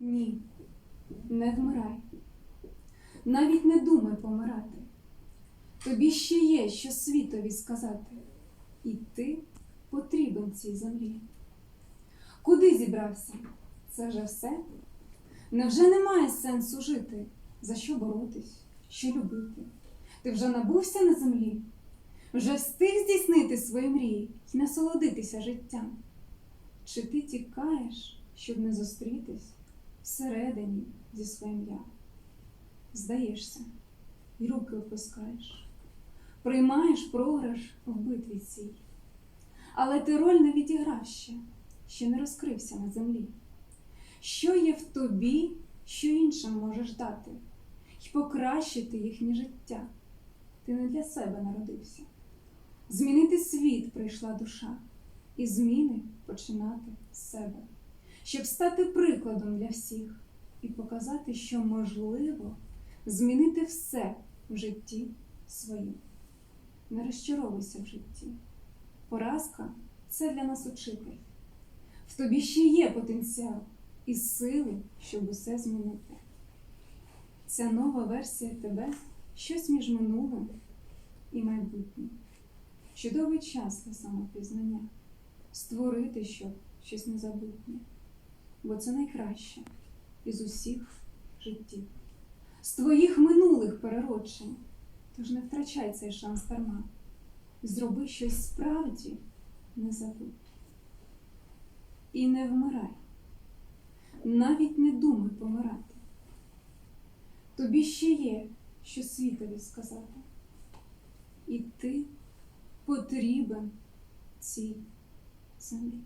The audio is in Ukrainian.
Ні, не вмирай. Навіть не думай помирати. Тобі ще є, що світові сказати, і ти потрібен цій землі. Куди зібрався? Це вже все? Невже немає сенсу жити? За що боротись? Що любити? Ти вже набувся на землі? Вже встиг здійснити свої мрії і насолодитися життям? Чи ти тікаєш, щоб не зустрітись всередині зі своїм я? Здаєшся, і руки опускаєш, приймаєш програш в битві цій. Але ти роль не відіграв ще, ще не розкрився на землі. Що є в тобі, що іншим можеш дати, й покращити їхнє життя? Ти не для себе народився. Змінити світ прийшла душа, і зміни починати з себе, щоб стати прикладом для всіх і показати, що можливо змінити все в житті своїм. Не розчаровуйся в житті. Поразка це для нас учитель. В тобі ще є потенціал і сили, щоб усе змінити. Ця нова версія тебе щось між минулим і майбутнім. Чудовий час для самопізнання, створити щоб щось незабутнє, бо це найкраще із усіх життів, з твоїх минулих перероджень. Тож не втрачай цей шанс дарма. Зроби щось справді не забудь. І не вмирай, навіть не думай помирати. Тобі ще є, що світові сказати. І ти потрібен цій землі.